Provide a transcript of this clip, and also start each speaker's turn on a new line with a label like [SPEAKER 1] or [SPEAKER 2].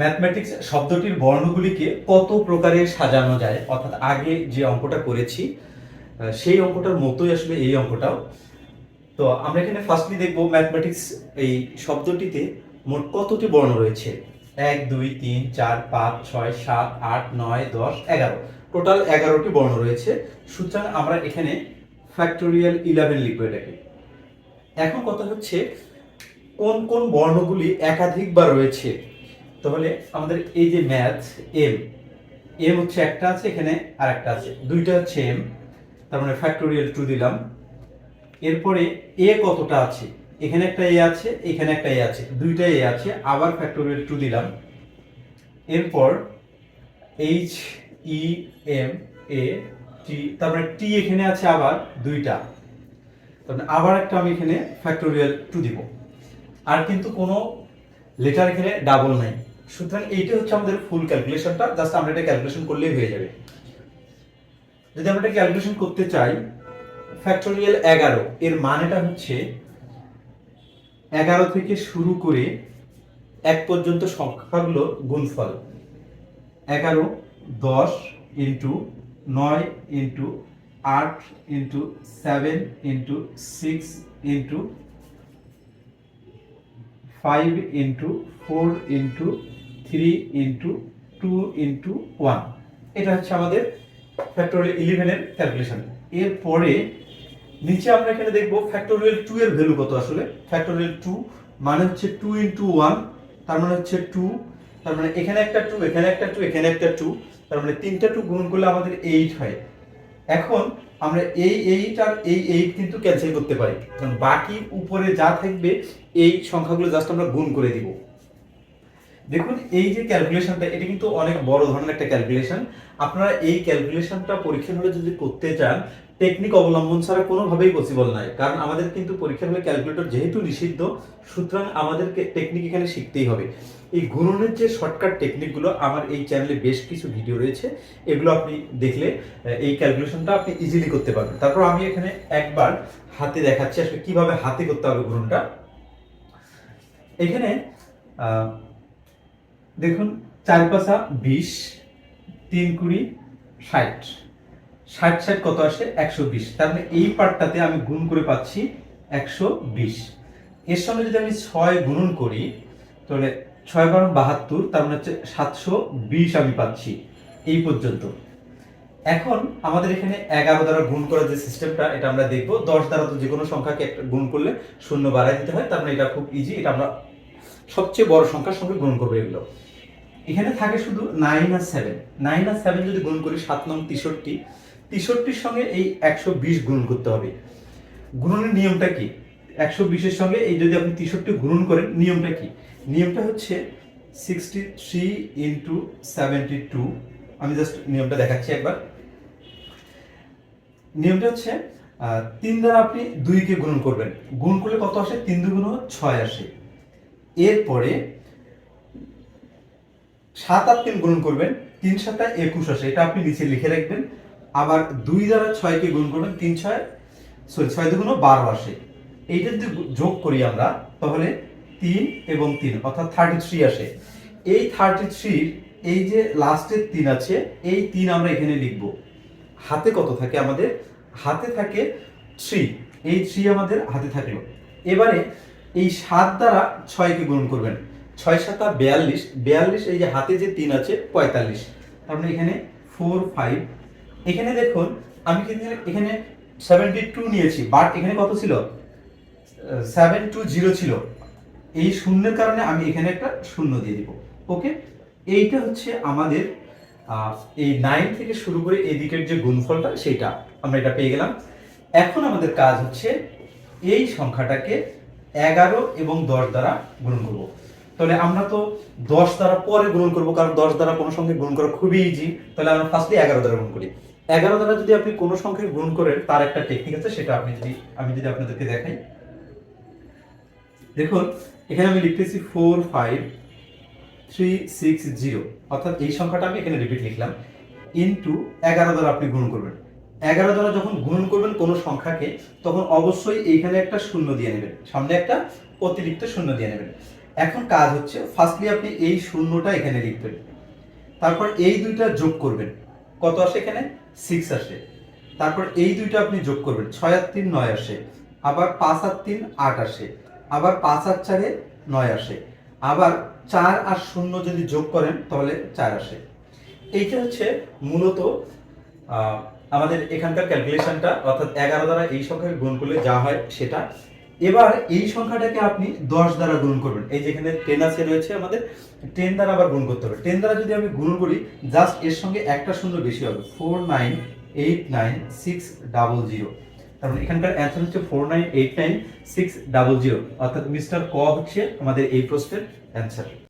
[SPEAKER 1] mathematics শব্দটির বর্ণগুলিকে কত প্রকারে সাজানো যায় অর্থাৎ আগে যে অঙ্কটা করেছি সেই অঙ্কটার মতোই আসলে এই অঙ্কটাও তো আমরা এখানে ফার্স্টলি দেখব ম্যাথমেটিক্স এই শব্দটিতে মোট কতটি বর্ণ রয়েছে এক দুই তিন চার পাঁচ ছয় সাত আট নয় দশ এগারো টোটাল এগারোটি বর্ণ রয়েছে সুতরাং আমরা এখানে ফ্যাক্টোরিয়াল ইলেভেন লিখব এটাকে এখন কথা হচ্ছে কোন কোন বর্ণগুলি একাধিকবার রয়েছে তাহলে আমাদের এই যে ম্যাথ এম এম হচ্ছে একটা আছে এখানে আর একটা আছে দুইটা হচ্ছে এম তার মানে ফ্যাক্টোরিয়াল টু দিলাম এরপরে এ কতটা আছে এখানে একটা এ আছে এখানে একটা এ আছে দুইটা এ আছে আবার ফ্যাক্টোরিয়াল টু দিলাম এরপর এইচ ই এম এ টি তারপরে টি এখানে আছে আবার দুইটা তারপরে মানে আবার একটা আমি এখানে ফ্যাক্টোরিয়াল টু দিব আর কিন্তু কোনো লেটার এখানে ডাবল নাই সুতরাং এইটা হচ্ছে আমাদের ফুল ক্যালকুলেশনটা জাস্ট আমরা এটা ক্যালকুলেশন করলেই হয়ে যাবে যদি আমরা এটা ক্যালকুলেশন করতে চাই ফ্যাক্টোরিয়াল এগারো এর মানেটা হচ্ছে এগারো থেকে শুরু করে এক পর্যন্ত সংখ্যাগুলো গুণফল এগারো দশ ইন্টু নয় ইন্টু আট into seven into six into five into four into three into two into one এটা হচ্ছে আমাদের ফ্যাক্টোরিয়াল ইলেভেনের ক্যালকুলেশন এরপরে নিচে আমরা এখানে দেখবো ফ্যাক্টোরিয়াল টু এর ভ্যালু কত আসলে ফ্যাক্টোরিয়াল টু মানে হচ্ছে টু ইন্টু ওয়ান তার মানে হচ্ছে টু তার মানে এখানে একটা টু এখানে একটা টু এখানে একটা টু তার মানে তিনটা টু গুণ করলে আমাদের এইট হয় এখন আমরা এই এইট আর এই এইট কিন্তু ক্যান্সেল করতে পারি কারণ বাকি উপরে যা থাকবে এই সংখ্যাগুলো জাস্ট আমরা গুণ করে দিব দেখুন এই যে ক্যালকুলেশনটা এটা কিন্তু অনেক বড় ধরনের একটা ক্যালকুলেশন আপনারা এই ক্যালকুলেশনটা পরীক্ষা হলে যদি করতে চান টেকনিক অবলম্বন ছাড়া কোনোভাবেই পসিবল নয় কারণ আমাদের কিন্তু পরীক্ষা হলে ক্যালকুলেটর যেহেতু নিষিদ্ধ সুতরাং আমাদেরকে টেকনিক এখানে শিখতেই হবে এই গুণনের যে শর্টকাট টেকনিকগুলো আমার এই চ্যানেলে বেশ কিছু ভিডিও রয়েছে এগুলো আপনি দেখলে এই ক্যালকুলেশনটা আপনি ইজিলি করতে পারবেন তারপর আমি এখানে একবার হাতে দেখাচ্ছি আসলে কীভাবে হাতে করতে হবে গুণনটা এখানে দেখুন চার পাঁচা বিশ তিন কুড়ি ষাট ষাট ষাট কত আসে একশো বিশ তার মানে এই পার্টটাতে আমি গুণ করে পাচ্ছি একশো বিশ এর সঙ্গে যদি আমি ছয় গুণন করি তাহলে ছয় বারো বাহাত্তর তার মানে হচ্ছে সাতশো বিশ আমি পাচ্ছি এই পর্যন্ত এখন আমাদের এখানে এগারো দ্বারা গুণ করার যে সিস্টেমটা এটা আমরা দেখব দশ দ্বারা তো যে কোনো সংখ্যাকে একটা গুণ করলে শূন্য বাড়াই দিতে হয় তার মানে এটা খুব ইজি এটা আমরা সবচেয়ে বড় সংখ্যার সঙ্গে গুণ করবো এগুলো এখানে থাকে শুধু নাইন আর সেভেন নাইন আর সেভেন যদি গুণ করি সাত নং তেষট্টি তেষট্টির সঙ্গে এই একশো বিশ গুণ করতে হবে গুণনের নিয়মটা কি একশো বিশের সঙ্গে এই যদি আপনি তেষট্টি গুণন করেন নিয়মটা কি নিয়মটা হচ্ছে sixty three into seventy two আমি জাস্ট নিয়মটা দেখাচ্ছি একবার নিয়মটা হচ্ছে তিন দ্বারা আপনি দুইকে গুণন করবেন গুণ করলে কত আসে তিন দুগুণ ছয় আসে এরপরে সাত আট তিন গুণ করবেন তিন সাতটা একুশ আসে এটা আপনি নিচে লিখে রাখবেন আবার দুই দ্বারা ছয়কে গুণ করবেন তিন ছয় সরি ছয় দুগুণ বারো আসে এইটা যদি যোগ করি আমরা তাহলে তিন এবং তিন অর্থাৎ থার্টি থ্রি আসে এই থার্টি থ্রির এই যে লাস্টের তিন আছে এই তিন আমরা এখানে লিখব হাতে কত থাকে আমাদের হাতে থাকে থ্রি এই থ্রি আমাদের হাতে থাকলো এবারে এই সাত দ্বারা ছয়কে গুণ করবেন ছয় সাতা বিয়াল্লিশ বিয়াল্লিশ এই যে হাতে যে তিন আছে পঁয়তাল্লিশ তারপরে মানে এখানে ফোর ফাইভ এখানে দেখুন আমি কিন্তু এখানে সেভেন্টি টু নিয়েছি বাট এখানে কত ছিল সেভেন টু জিরো ছিল এই শূন্যের কারণে আমি এখানে একটা শূন্য দিয়ে দিব ওকে এইটা হচ্ছে আমাদের এই নাইন থেকে শুরু করে এই দিকের যে গুণফলটা সেটা আমরা এটা পেয়ে গেলাম এখন আমাদের কাজ হচ্ছে এই সংখ্যাটাকে এগারো এবং দশ দ্বারা গুণ করবো তাহলে আমরা তো দশ দ্বারা পরে গ্রহণ করবো কারণ দশ দ্বারা কোনো সংখ্যা গ্রহণ করা খুবই ইজি তাহলে আমরা ফার্স্টে এগারো দ্বারা গ্রহণ করি এগারো দ্বারা যদি আপনি কোনো সংখ্যায় গ্রহণ করেন তার একটা টেকনিক আছে সেটা আপনি যদি আমি যদি আপনাদেরকে দেখাই দেখুন এখানে আমি লিখতেছি four five three six zero অর্থাৎ এই সংখ্যাটা আমি এখানে রিপিট লিখলাম ইন্টু এগারো দ্বারা আপনি গুণ করবেন এগারো দ্বারা যখন গুণ করবেন কোনো সংখ্যাকে তখন অবশ্যই এইখানে একটা শূন্য দিয়ে নেবেন সামনে একটা অতিরিক্ত শূন্য দিয়ে নেবেন এখন কাজ হচ্ছে ফার্স্টলি আপনি এই শূন্যটা এখানে লিখবেন তারপর এই দুইটা যোগ করবেন কত আসে এখানে সিক্স আসে তারপর এই দুইটা আপনি যোগ করবেন ছয় আর তিন নয় আসে আবার পাঁচ আর তিন আট আসে আবার পাঁচ আর চারে নয় আসে আবার চার আর শূন্য যদি যোগ করেন তাহলে চার আসে এইটা হচ্ছে মূলত আমাদের এখানকার ক্যালকুলেশনটা অর্থাৎ এগারো দ্বারা এই সংখ্যাকে গুণ করলে যা হয় সেটা এবার এই সংখ্যাটাকে আপনি দশ দ্বারা গুণ করবেন এই যেখানে টেন আছে রয়েছে আমাদের টেন দ্বারা আবার গুণ করতে হবে টেন দ্বারা যদি আমি গুণ করি জাস্ট এর সঙ্গে একটা শূন্য বেশি হবে four nine eight nine six double zero কারণ এখানকার অ্যান্সার হচ্ছে four nine eight nine six double zero অর্থাৎ মিস্টার ক হচ্ছে আমাদের এই প্রশ্নের অ্যান্সার